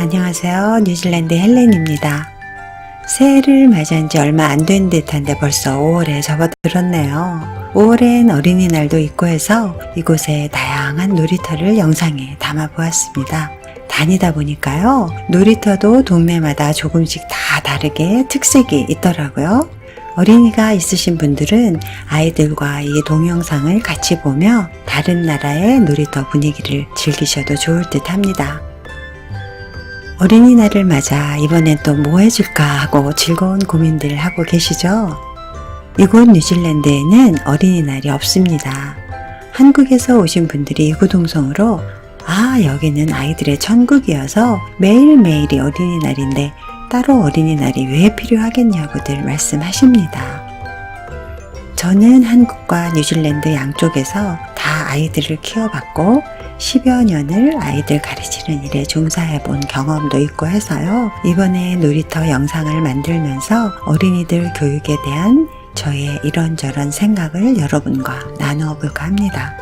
안녕하세요. 뉴질랜드 헬렌입니다. 새해를 맞이한 지 얼마 안 된 듯한데 벌써 5월에 접어들었네요. 5월엔 어린이날도 있고 해서 이곳에 다양한 놀이터를 영상에 담아 보았습니다. 다니다 보니까요. 놀이터도 동네마다 조금씩 다 다르게 특색이 있더라고요. 어린이가 있으신 분들은 아이들과 이 동영상을 같이 보며 다른 나라의 놀이터 분위기를 즐기셔도 좋을 듯 합니다. 어린이날을 맞아 이번엔 또 뭐 해줄까 하고 즐거운 고민들 하고 계시죠? 이곳 뉴질랜드에는 어린이날이 없습니다. 한국에서 오신 분들이 이구동성으로 아, 여기는 아이들의 천국이어서 매일매일이 어린이날인데 따로 어린이날이 왜 필요하겠냐고들 말씀하십니다. 저는 한국과 뉴질랜드 양쪽에서 다 아이들을 키워봤고 10여 년을 아이들 가르치는 일에 종사해 본 경험도 있고 해서요. 이번에 놀이터 영상을 만들면서 어린이들 교육에 대한 저의 이런저런 생각을 여러분과 나누어 볼까 합니다.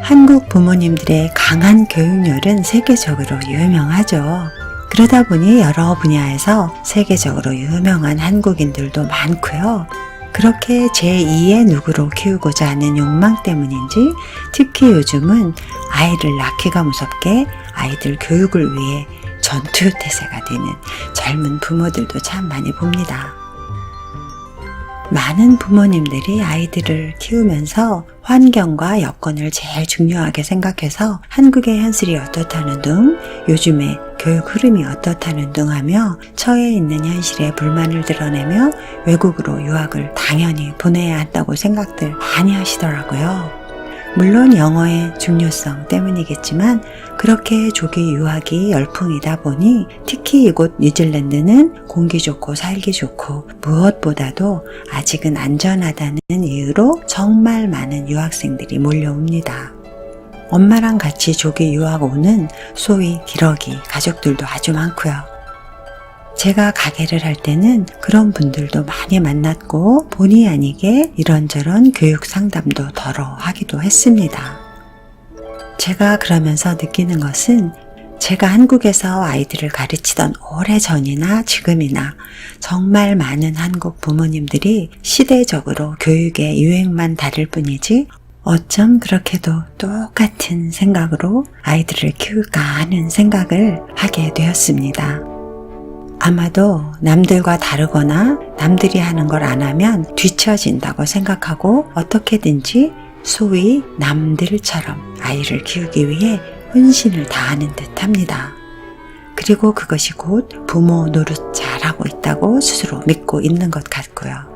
한국 부모님들의 강한 교육열은 세계적으로 유명하죠. 그러다 보니 여러 분야에서 세계적으로 유명한 한국인들도 많고요. 그렇게 제2의 누구로 키우고자 하는 욕망 때문인지 특히 요즘은 아이를 낳기가 무섭게 아이들 교육을 위해 전투태세가 되는 젊은 부모들도 참 많이 봅니다. 많은 부모님들이 아이들을 키우면서 환경과 여건을 제일 중요하게 생각해서 한국의 현실이 어떻다는 등 요즘의 교육 흐름이 어떻다는 등 하며 처해 있는 현실에 불만을 드러내며 외국으로 유학을 당연히 보내야 한다고 생각들 많이 하시더라고요. 물론 영어의 중요성 때문이겠지만 그렇게 조기 유학이 열풍이다 보니 특히 이곳 뉴질랜드는 공기 좋고 살기 좋고 무엇보다도 아직은 안전하다는 이유로 정말 많은 유학생들이 몰려옵니다. 엄마랑 같이 조기 유학 오는 소위 기러기 가족들도 아주 많고요. 제가 가게를 할 때는 그런 분들도 많이 만났고 본의 아니게 이런저런 교육 상담도 덜어 하기도 했습니다. 제가 그러면서 느끼는 것은 제가 한국에서 아이들을 가르치던 오래 전이나 지금이나 정말 많은 한국 부모님들이 시대적으로 교육의 유행만 다를 뿐이지 어쩜 그렇게도 똑같은 생각으로 아이들을 키울까 하는 생각을 하게 되었습니다. 아마도 남들과 다르거나 남들이 하는 걸 안 하면 뒤처진다고 생각하고 어떻게든지 소위 남들처럼 아이를 키우기 위해 혼신을 다하는 듯 합니다. 그리고 그것이 곧 부모 노릇 잘하고 있다고 스스로 믿고 있는 것 같고요.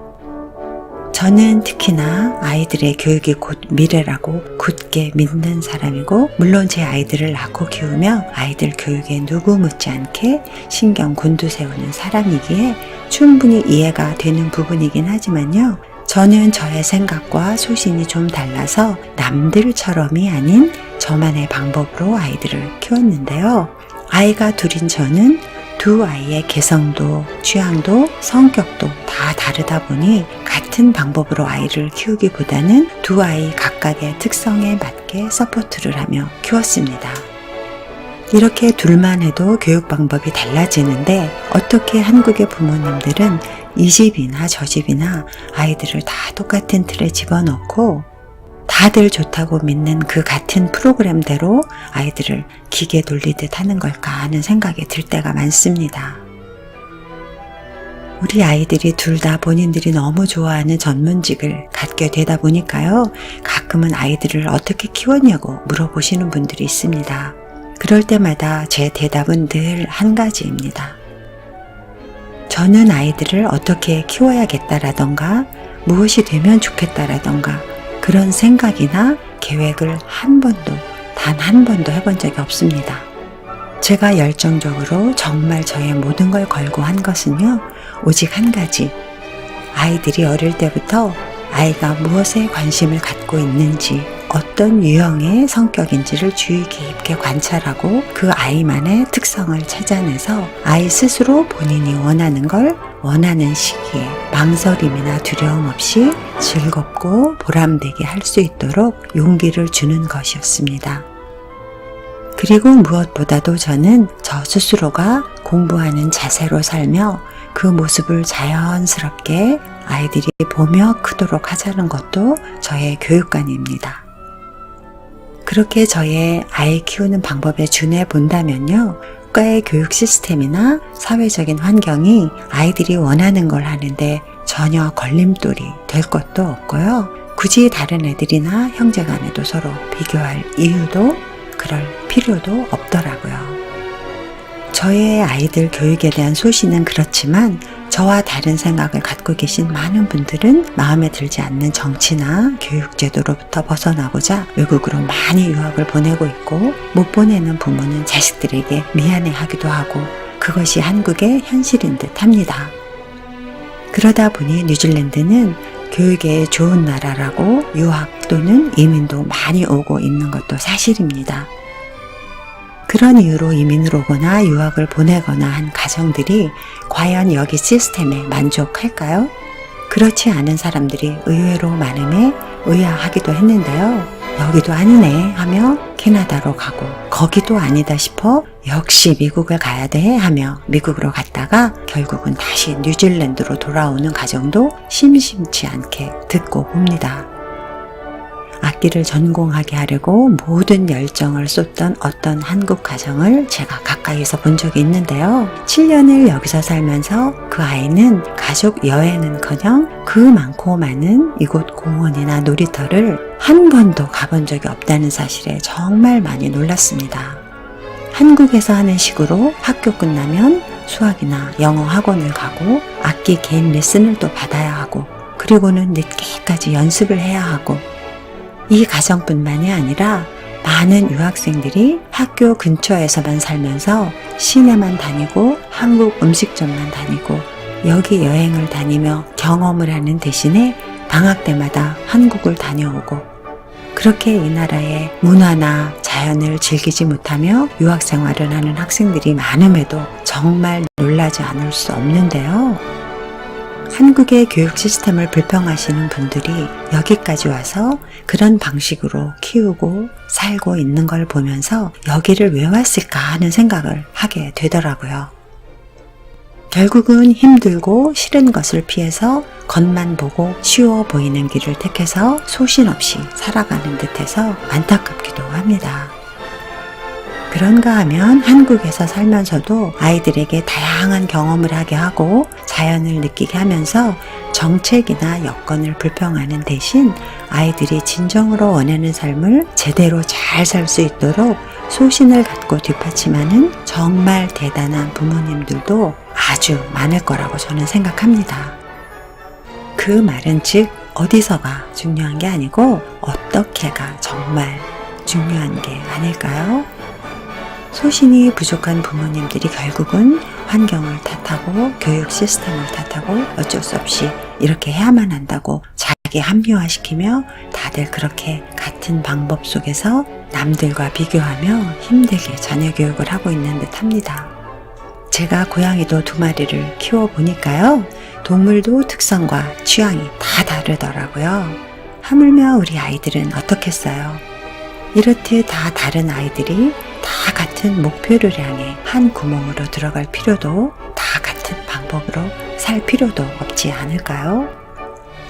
저는 특히나 아이들의 교육이 곧 미래라고 굳게 믿는 사람이고, 물론 제 아이들을 낳고 키우며 아이들 교육에 누구 묻지 않게 신경 곤두세우는 사람이기에 충분히 이해가 되는 부분이긴 하지만요. 저는 저의 생각과 소신이 좀 달라서 남들처럼이 아닌 저만의 방법으로 아이들을 키웠는데요. 아이가 둘인 저는 두 아이의 개성도, 취향도, 성격도 다 다르다 보니 같은 방법으로 아이를 키우기보다는 두 아이 각각의 특성에 맞게 서포트를 하며 키웠습니다. 이렇게 둘만 해도 교육 방법이 달라지는데 어떻게 한국의 부모님들은 이 집이나 저 집이나 아이들을 다 똑같은 틀에 집어넣고 다들 좋다고 믿는 그 같은 프로그램대로 아이들을 기계 돌리듯 하는 걸까 하는 생각이 들 때가 많습니다. 우리 아이들이 둘 다 본인들이 너무 좋아하는 전문직을 갖게 되다 보니까요. 가끔은 아이들을 어떻게 키웠냐고 물어보시는 분들이 있습니다. 그럴 때마다 제 대답은 늘 한 가지입니다. 저는 아이들을 어떻게 키워야겠다라던가 무엇이 되면 좋겠다라던가 그런 생각이나 계획을 한 번도, 단 한 번도 해본 적이 없습니다. 제가 열정적으로 정말 저의 모든 걸 걸고 한 것은요, 오직 한 가지. 아이들이 어릴 때부터 아이가 무엇에 관심을 갖고 있는지, 어떤 유형의 성격인지를 주의 깊게 관찰하고 그 아이만의 특성을 찾아내서 아이 스스로 본인이 원하는 걸 원하는 시기에 망설임이나 두려움 없이 즐겁고 보람되게 할 수 있도록 용기를 주는 것이었습니다. 그리고 무엇보다도 저는 저 스스로가 공부하는 자세로 살며 그 모습을 자연스럽게 아이들이 보며 크도록 하자는 것도 저의 교육관입니다. 그렇게 저의 아이 키우는 방법에 준해 본다면요. 국가의 교육 시스템이나 사회적인 환경이 아이들이 원하는 걸 하는데 전혀 걸림돌이 될 것도 없고요. 굳이 다른 애들이나 형제 간에도 서로 비교할 이유도 그럴 필요도 없더라고요. 저의 아이들 교육에 대한 소신은 그렇지만 저와 다른 생각을 갖고 계신 많은 분들은 마음에 들지 않는 정치나 교육 제도로부터 벗어나고자 외국으로 많이 유학을 보내고 있고 못 보내는 부모는 자식들에게 미안해 하기도 하고 그것이 한국의 현실인 듯 합니다. 그러다 보니 뉴질랜드는 교육에 좋은 나라라고 유학 또는 이민도 많이 오고 있는 것도 사실입니다. 그런 이유로 이민을 오거나 유학을 보내거나 한 가정들이 과연 여기 시스템에 만족할까요? 그렇지 않은 사람들이 의외로 많음에 의아하기도 했는데요. 여기도 아니네 하며 캐나다로 가고 거기도 아니다 싶어 역시 미국을 가야 돼 하며 미국으로 갔다가 결국은 다시 뉴질랜드로 돌아오는 가정도 심심치 않게 듣고 봅니다. 악기를 전공하게 하려고 모든 열정을 쏟던 어떤 한국 가정을 제가 가까이서 본 적이 있는데요. 7년을 여기서 살면서 그 아이는 가족 여행은커녕 그 많고 많은 이곳 공원이나 놀이터를 한 번도 가본 적이 없다는 사실에 정말 많이 놀랐습니다. 한국에서 하는 식으로 학교 끝나면 수학이나 영어 학원을 가고 악기 개인 레슨을 또 받아야 하고 그리고는 늦게까지 연습을 해야 하고 이 가정뿐만이 아니라 많은 유학생들이 학교 근처에서만 살면서 시내만 다니고 한국 음식점만 다니고 여기 여행을 다니며 경험을 하는 대신에 방학 때마다 한국을 다녀오고 그렇게 이 나라의 문화나 자연을 즐기지 못하며 유학 생활을 하는 학생들이 많음에도 정말 놀라지 않을 수 없는데요. 한국의 교육 시스템을 불평하시는 분들이 여기까지 와서 그런 방식으로 키우고 살고 있는 걸 보면서 여기를 왜 왔을까 하는 생각을 하게 되더라고요. 결국은 힘들고 싫은 것을 피해서 겉만 보고 쉬워 보이는 길을 택해서 소신 없이 살아가는 듯해서 안타깝기도 합니다. 그런가 하면 한국에서 살면서도 아이들에게 다양한 경험을 하게 하고 자연을 느끼게 하면서 정책이나 여건을 불평하는 대신 아이들이 진정으로 원하는 삶을 제대로 잘 살 수 있도록 소신을 갖고 뒷받침하는 정말 대단한 부모님들도 아주 많을 거라고 저는 생각합니다. 그 말은 즉 어디서가 중요한 게 아니고 어떻게가 정말 중요한 게 아닐까요? 소신이 부족한 부모님들이 결국은 환경을 탓하고 교육 시스템을 탓하고 어쩔 수 없이 이렇게 해야만 한다고 자기 합리화시키며 다들 그렇게 같은 방법 속에서 남들과 비교하며 힘들게 자녀 교육을 하고 있는 듯 합니다. 제가 고양이도 두 마리를 키워보니까요. 동물도 특성과 취향이 다 다르더라고요. 하물며 우리 아이들은 어떻겠어요? 이렇듯 다 다른 아이들이 다 같은 목표를 향해 한 구멍으로 들어갈 필요도 다 같은 방법으로 살 필요도 없지 않을까요?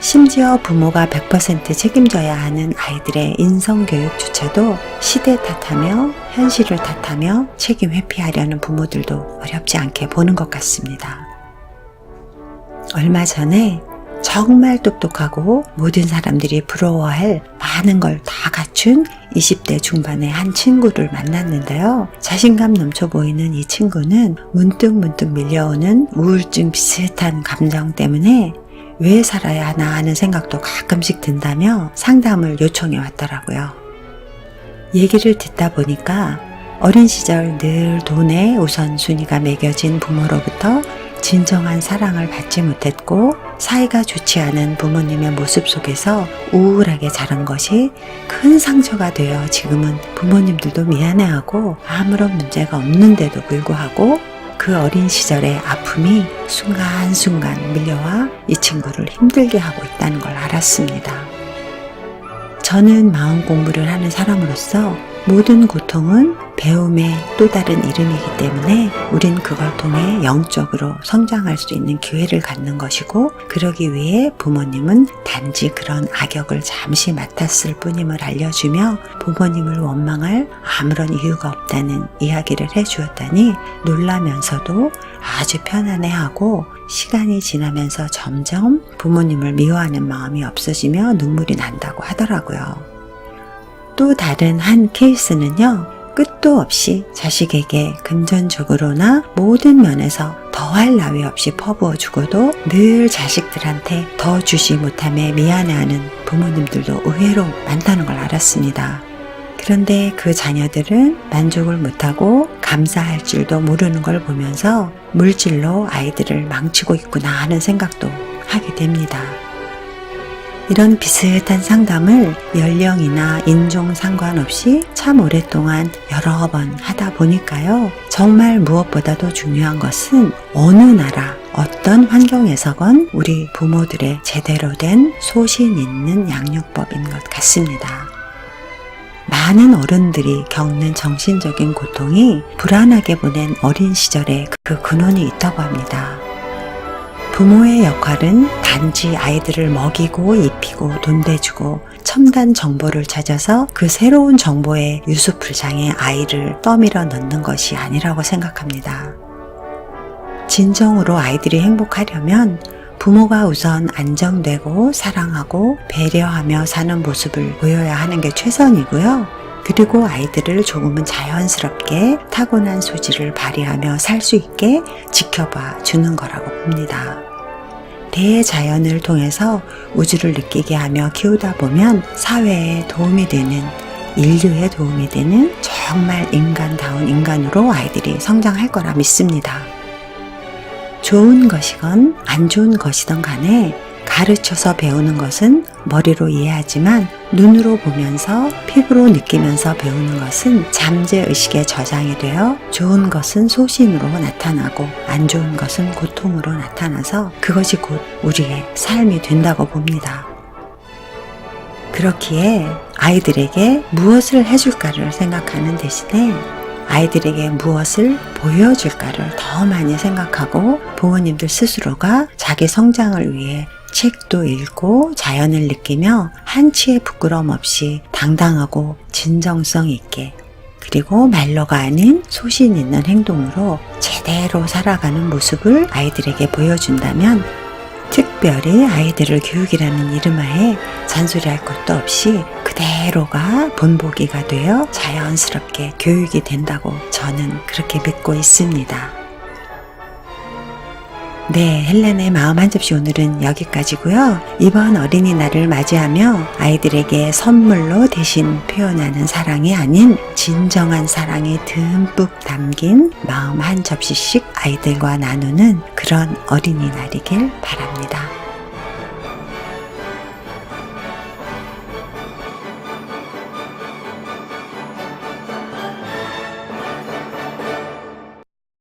심지어 부모가 100% 책임져야 하는 아이들의 인성교육조차도 시대 탓하며 현실을 탓하며 책임 회피하려는 부모들도 어렵지 않게 보는 것 같습니다. 얼마 전에 정말 똑똑하고 모든 사람들이 부러워할 많은 걸 다 갖춘 20대 중반의 한 친구를 만났는데요. 자신감 넘쳐 보이는 이 친구는 문득 문득 밀려오는 우울증 비슷한 감정 때문에 왜 살아야 하나 하는 생각도 가끔씩 든다며 상담을 요청해 왔더라고요. 얘기를 듣다 보니까 어린 시절 늘 돈에 우선순위가 매겨진 부모로부터 진정한 사랑을 받지 못했고 사이가 좋지 않은 부모님의 모습 속에서 우울하게 자란 것이 큰 상처가 되어 지금은 부모님들도 미안해하고 아무런 문제가 없는데도 불구하고 그 어린 시절의 아픔이 순간순간 밀려와 이 친구를 힘들게 하고 있다는 걸 알았습니다. 저는 마음 공부를 하는 사람으로서 모든 고통은 배움의 또 다른 이름이기 때문에 우린 그걸 통해 영적으로 성장할 수 있는 기회를 갖는 것이고 그러기 위해 부모님은 단지 그런 악역을 잠시 맡았을 뿐임을 알려주며 부모님을 원망할 아무런 이유가 없다는 이야기를 해주었다니 놀라면서도 아주 편안해하고 시간이 지나면서 점점 부모님을 미워하는 마음이 없어지며 눈물이 난다고 하더라고요. 또 다른 한 케이스는요, 끝도 없이 자식에게 금전적으로나 모든 면에서 더할 나위 없이 퍼부어 주고도 늘 자식들한테 더 주지 못함에 미안해하는 부모님들도 의외로 많다는 걸 알았습니다. 그런데 그 자녀들은 만족을 못하고 감사할 줄도 모르는 걸 보면서 물질로 아이들을 망치고 있구나 하는 생각도 하게 됩니다. 이런 비슷한 상담을 연령이나 인종 상관없이 참 오랫동안 여러 번 하다 보니까요. 정말 무엇보다도 중요한 것은 어느 나라, 어떤 환경에서건 우리 부모들의 제대로 된 소신 있는 양육법인 것 같습니다. 많은 어른들이 겪는 정신적인 고통이 불안하게 보낸 어린 시절에 그 근원이 있다고 합니다. 부모의 역할은 단지 아이들을 먹이고 입히고 돈 대주고 첨단 정보를 찾아서 그 새로운 정보의 유수풀장에 아이를 떠밀어 넣는 것이 아니라고 생각합니다. 진정으로 아이들이 행복하려면 부모가 우선 안정되고 사랑하고 배려하며 사는 모습을 보여야 하는 게 최선이고요. 그리고 아이들을 조금은 자연스럽게 타고난 소질을 발휘하며 살 수 있게 지켜봐 주는 거라고 봅니다. 대자연을 통해서 우주를 느끼게 하며 키우다 보면 사회에 도움이 되는 인류에 도움이 되는 정말 인간다운 인간으로 아이들이 성장할 거라 믿습니다. 좋은 것이건 안 좋은 것이든 간에 가르쳐서 배우는 것은 머리로 이해하지만 눈으로 보면서 피부로 느끼면서 배우는 것은 잠재의식의 저장이 되어 좋은 것은 소신으로 나타나고 안 좋은 것은 고통으로 나타나서 그것이 곧 우리의 삶이 된다고 봅니다. 그렇기에 아이들에게 무엇을 해줄까를 생각하는 대신에 아이들에게 무엇을 보여줄까를 더 많이 생각하고 부모님들 스스로가 자기 성장을 위해 책도 읽고 자연을 느끼며 한치의 부끄럼 없이 당당하고 진정성 있게 그리고 말로가 아닌 소신 있는 행동으로 제대로 살아가는 모습을 아이들에게 보여준다면 특별히 아이들을 교육이라는 이름하에 잔소리할 것도 없이 그대로가 본보기가 되어 자연스럽게 교육이 된다고 저는 그렇게 믿고 있습니다. 네, 헬렌의 마음 한 접시 오늘은 여기까지고요. 이번 어린이날을 맞이하며 아이들에게 선물로 대신 표현하는 사랑이 아닌 진정한 사랑이 듬뿍 담긴 마음 한 접시씩 아이들과 나누는 그런 어린이날이길 바랍니다.